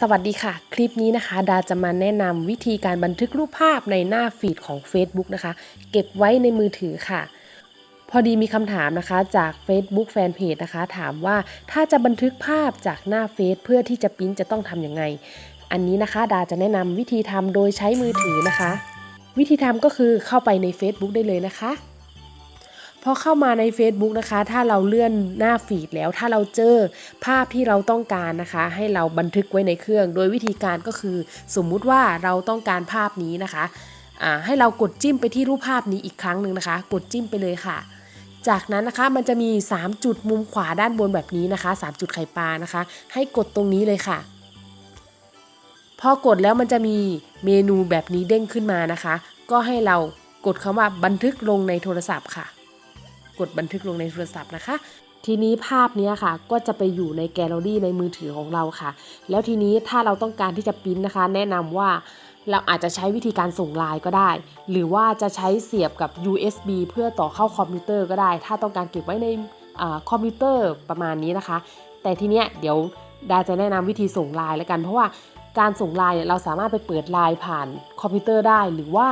สวัสดีค่ะ คลิปนี้นะคะ ดาจะมาแนะนำวิธีการบันทึกรูปภาพในหน้าฟีดของ Facebook นะคะ เก็บไว้ในมือถือค่ะ พอดีมีคำถามนะคะจาก Facebook Fanpage นะคะ ถามว่าถ้าจะบันทึกภาพจากหน้าเฟซเพื่อที่จะปริ้นจะต้องทำยังไง อันนี้นะคะ ดาจะแนะนำวิธีทำโดยใช้มือถือนะคะ วิธีทำก็คือเข้าไปใน Facebook ได้เลยนะคะ พอเข้ามาใน Facebook นะคะ ถ้าเราเลื่อนหน้าฟีดแล้ว ถ้าเราเจอภาพที่เราต้องการนะคะ ให้เราบันทึกไว้ในเครื่อง โดยวิธีการก็คือ สมมุติว่าเราต้องการภาพนี้นะคะให้เรากดจิ้มไปที่รูปภาพนี้อีกครั้งหนึ่งนะคะ กดจิ้มไปเลยค่ะ จากนั้นนะคะมันจะมี 3 จุดมุมขวาด้านบนแบบนี้นะคะ 3 จุดไข่ปลานะคะ ให้กดตรงนี้เลยค่ะ พอกดแล้วมันจะมีเมนูแบบนี้เด้งขึ้นมานะคะ ก็ให้เรากดคำว่าบันทึกลงในโทรศัพท์ค่ะ กดบันทึกลงในโทรศัพท์นะคะ ทีนี้ภาพนี้ค่ะ ก็จะไปอยู่ในแกลเลอรี่ในมือถือของเราค่ะ แล้วทีนี้ถ้าเราต้องการที่จะปริ้นนะคะ แนะนำว่าเราอาจจะใช้วิธีการส่งไลน์ก็ได้ หรือว่าจะใช้เสียบกับ USB เพื่อต่อเข้าคอมพิวเตอร์ก็ได้ ถ้าต้องการเก็บไว้ในอคอมพิวเตอร์ประมาณนี้นะคะ แต่ทีเนี้ยเดี๋ยวดาจะแนะนำวิธีส่งไลน์แล้วกัน เพราะว่า การส่งไลน์เนี่ยเราสามารถไปเปิดไลน์ผ่านคอมพิวเตอร์ได้ หรือว่า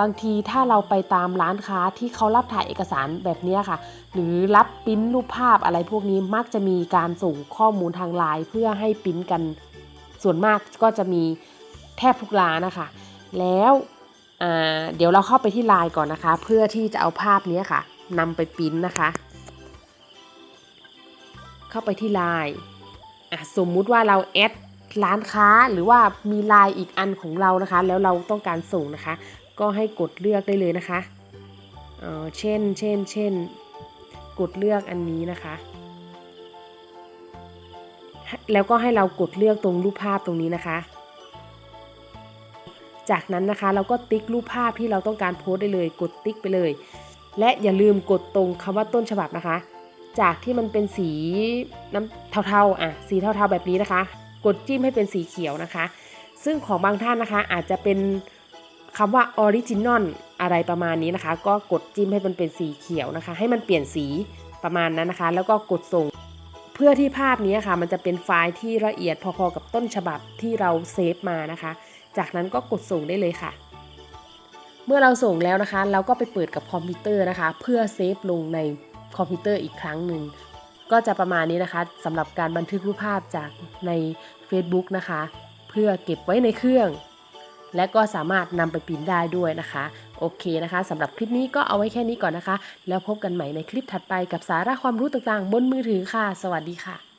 บางทีถ้าเราไปตามร้านค้าที่เขารับถ่ายเอกสารแบบนี้ค่ะ หรือรับปริ้นรูปภาพอะไรพวกนี้มักจะมีการส่งข้อมูลทางไลน์เพื่อให้ปริ้นกัน ส่วนมากก็จะมีแทบทุกร้านนะคะ แล้วเดี๋ยวเราเข้าไปที่ไลน์ก่อนนะคะ เพื่อที่จะเอาภาพนี้ค่ะนำไปปริ้นนะคะ เข้าไปที่ไลน์สมมุติว่าเราแอด ร้านค้าหรือว่ามีลน์อีกอันของเรานะคะ แล้วเราต้องการส่งนะคะ ก็ให้กดเลือกได้เลยนะคะเออเช่นเช่นเช่นกดเลือกอันนี้นะคะ แล้วก็ให้เรากดเลือกตรงรูปภาพตรงนี้นะคะ จากนั้นนะคะเราก็ติ๊กรูปภาพที่เราต้องการโพสต์ได้เลย กดติ๊กไปเลย และอย่าลืมกดตรงคำว่าต้นฉบับนะคะ จากที่มันเป็นสีน้ำเทาๆอะสีเทาๆแบบนี้นะคะ กดจิ้มให้เป็นสีเขียวนะคะ ซึ่งของบางท่านนะคะอาจจะเป็นคำว่าออริจินอลอะไรประมาณนี้นะคะ ก็กดจิ้มให้มันเป็นสีเขียวนะคะ ให้มันเปลี่ยนสีประมาณนั้นนะคะ แล้วก็กดส่ง เพื่อที่ภาพนี้ค่ะ มันจะเป็นไฟล์ที่ละเอียดพอๆกับต้นฉบับที่เราเซฟมานะคะ จากนั้นก็กดส่งได้เลยค่ะ เมื่อเราส่งแล้วนะคะ เราก็ไปเปิดกับคอมพิวเตอร์นะคะ เพื่อเซฟลงในคอมพิวเตอร์อีกครั้งหนึ่ง ก็จะประมาณนี้นะคะสำหรับการบันทึกรูปภาพจากใน Facebook นะคะ เพื่อเก็บไว้ในเครื่อง และก็สามารถนำไปปิ้นได้ด้วยนะคะ โอเคนะคะสำหรับคลิปนี้ก็เอาไว้แค่นี้ก่อนนะคะ แล้วพบกันใหม่ในคลิปถัดไปกับสาระความรู้ต่างๆ บนมือถือค่ะ สวัสดีค่ะ